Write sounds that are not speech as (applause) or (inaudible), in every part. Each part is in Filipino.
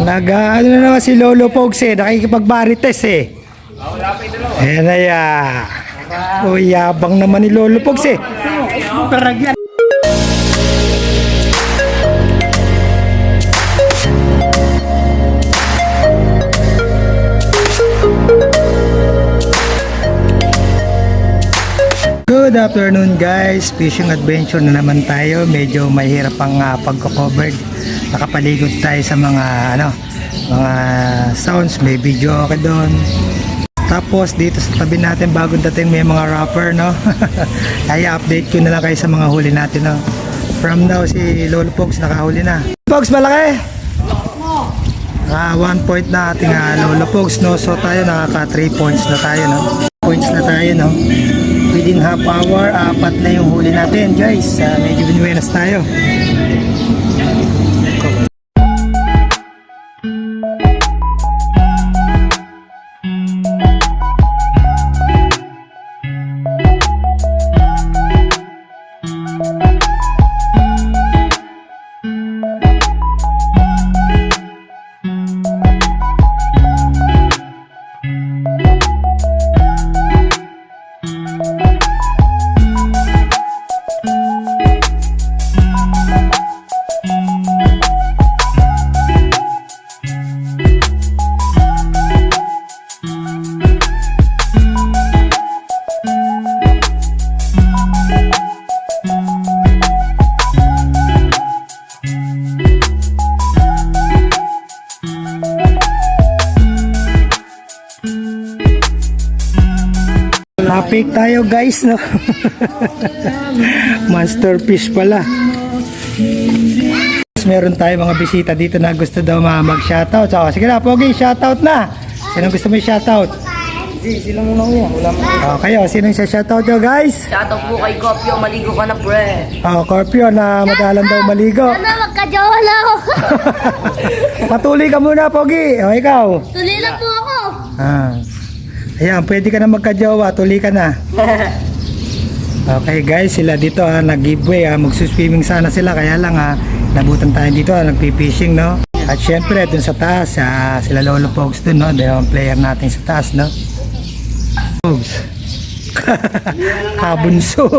Naga, ano na si Lolo Pogs eh, nakikipagbarites eh. Ayan na ya. O yabang naman ni Lolo Pogs eh. Good afternoon guys, fishing adventure na naman tayo. Medyo mahirap ang uh, pagko-covered. Nakapaligod tayo sa mga ano, mga sounds, may video okay doon. Tapos dito sa tabi natin bagong dating may mga rapper no. (laughs) Kaya update ko na lang kayo sa mga huli natin no. From now si Lolo Pogs nakahuli na. Pogs malaki. Ah, one point na ating uh, Lolo Pogs no. So tayo nakaka 3 points na tayo no. Points na tayo no. Within half hour, apat na yung huli natin guys. Uh, medyo binuenas tayo. Topic tayo guys no. (laughs) Masterpiece pala. Meron tayo mga bisita dito na gusto daw ma- mag-shoutout. So, sige na, Pogi, shoutout na. Sino gusto mo i-shoutout? Hindi, sila muna ko yan. Wala mo. Oh, kayo, sino yung shoutout nyo guys? Shoutout po kay Kopyo, maligo ka na pre. Oh, Corpio na madalang daw maligo. Ano, magka-jowa na ako. (laughs) Patuloy ka muna, Pogi. O, ikaw. Tuloy na po ako. Ah. Ayan, pwede ka na magka-jowa. Tuloy ka na. (laughs) Okay guys, sila dito ha, nag-giveaway ha, magsuswimming sana sila kaya lang ha, nabutan tayo dito ha, nagpi-fishing no. At syempre dun sa taas, ha, sila Lolo Pogs dun no, dalawang player natin sa taas no. Pogs. (laughs) Kabunso. (laughs)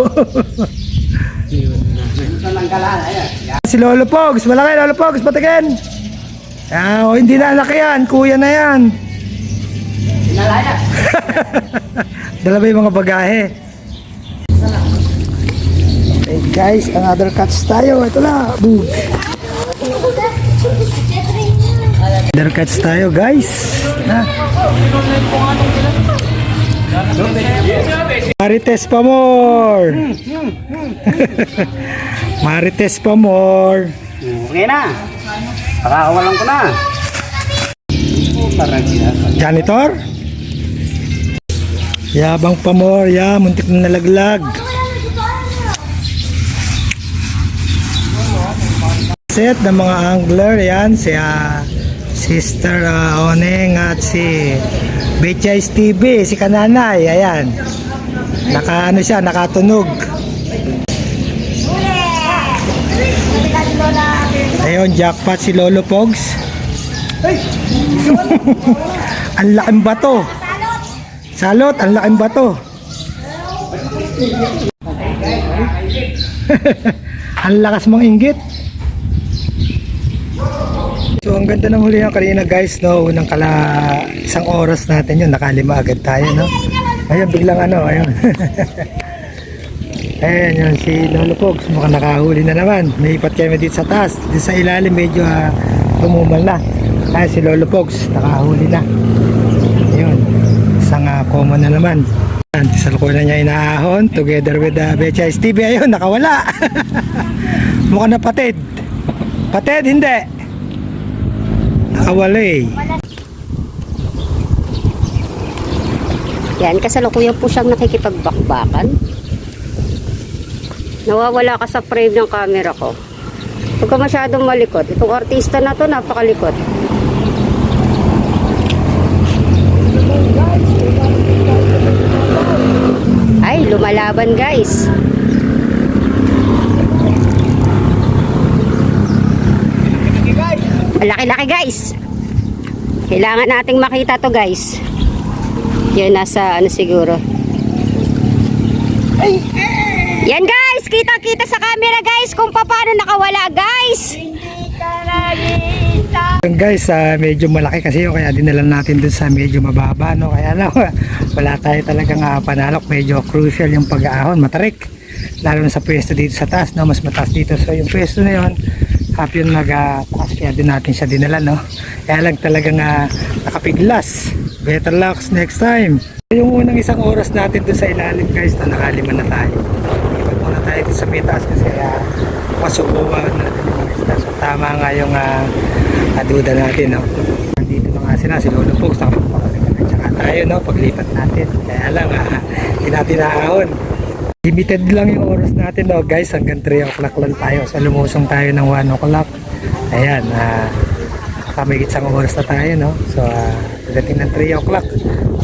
si Lolo Pogs, malaki Lolo Pogs, patigin. Ah, oh, hindi na laki yan, kuya na yan. (laughs) Dala ba yung mga bagahe? Okay guys, another cuts tayo. Ito na. Boom. Another cuts tayo guys. Na. Marites pa more. (laughs) Marites pa more. Okay na. Pakakawalan ko na. Janitor? Yabang pa more. Ya, muntik na nalaglag. Set ng mga angler yan si ah, Sister ah, Oneng at si Betchay TV, si Kananay, ayan. Naka ano siya, nakatunog. Ayun, jackpot si Lolo Pogs. (laughs) ang laking bato. Salot, ang laking bato. (laughs) ang lakas mong inggit. So ang ganda ng huli ng kanina guys no, unang kala isang oras natin yun, nakalima agad tayo no. Ayun biglang ano, ayun. (laughs) Ayan yun, si Lolo Pogs, mukhang nakahuli na naman. May ipat kami dito sa taas. Dito sa ilalim medyo uh, tumumal na. Kaya si Lolo Pogs, nakahuli na. Common na naman. Ayan, sa lukunan niya inaahon, together with uh, Betchay TV. Ayun, nakawala. (laughs) mukhang napatid. Patid, hindi. Nakawala eh. Yan, kasalukuyan po siyang nakikipagbakbakan. Nawawala ka sa frame ng camera ko. Huwag ka masyadong malikot. Itong artista na to, napakalikot. Ay, lumalaban guys. Malaki-laki guys. Kailangan nating makita to guys. Yan nasa ano siguro. Yan guys, kita-kita sa camera guys kung paano nakawala guys. Yung guys, ah, medyo malaki kasi yun kaya dinala natin dun sa medyo mababa no. Kaya lang (laughs) wala tayo talagang uh, panalok, medyo crucial yung pag-aahon, matarik. Lalo na sa pwesto dito sa taas no, mas mataas dito. So yung pwesto na yun, happy yun nag-taas kaya din natin siya dinala no. Kaya lang talagang uh, nakapiglas. Better luck next time. Yung unang isang oras natin dun sa ilalim guys, na nakalima na tayo. Ikot muna tayo dun sa may taas kasi uh, masubukan natin yung mga isda. Tama nga yung uh, aduda natin. No? Nandito na nga sila, si Lolo Pogs, nakapagpapalikan at saka tayo no, paglipat natin. Kaya lang, uh, hindi. Limited lang yung oras natin no guys, hanggang 3 o'clock lang tayo. So lumusong tayo ng 1 o'clock. Ayan, ah, uh, may isang oras na tayo no. So uh, pagdating ng 3 o'clock,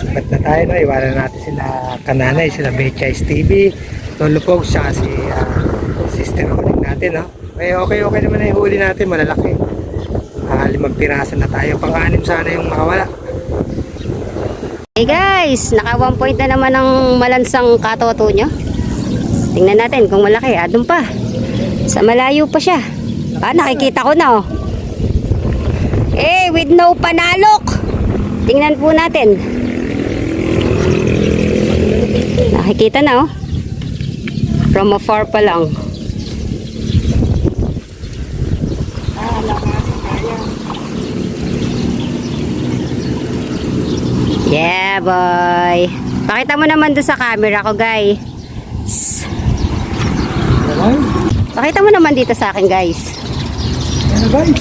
sumat na tayo no. Iwanan natin sila kananay, sila Betchay TV, Lolo Pogs, saka si ah, sister huling natin no. Eh, okay, okay naman na yung huli natin, malalaki. Ah, limang piraso na tayo, pang-anim sana yung makawala. Hey guys, naka 1 point na naman ang malansang katoto nyo. Tingnan natin kung malaki. Ah, doon pa. Sa malayo pa siya. Ah, nakikita ko na oh. Eh, with no panalok. Tingnan po natin. Nakikita na oh. From afar pa lang. Boy. Pakita mo naman doon sa camera ko, guys. Pakita mo naman dito sa akin, guys. Na guys.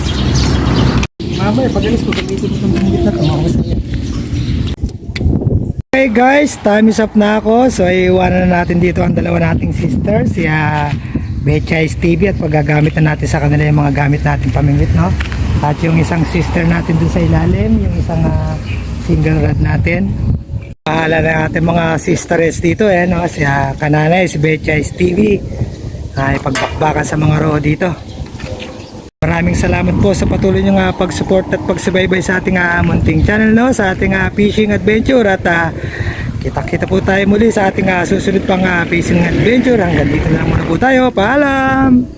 Mamaya, pag alis ko, gamitin ko itong bungit na ito. Makusaya. Okay guys, time is up na ako. So, iiwanan na natin dito ang dalawa nating sisters. Si uh, Betchay TV at paggagamit na natin sa kanila yung mga gamit natin pamingwit, no? At yung isang sister natin dun sa ilalim, yung isang ah, single rod natin. Pahala na natin mga sisters dito, eh, no? Si uh, Kananay, si Betchay TV. Ay, pagbakbakan sa mga roho dito. Maraming salamat po sa patuloy nyo nga pag-support at pagsubaybay sa ating uh, munting channel no, sa ating uh, fishing adventure at uh, kita-kita po tayo muli sa ating uh, susunod pang uh, fishing adventure. Hanggang dito na muna po tayo. Paalam!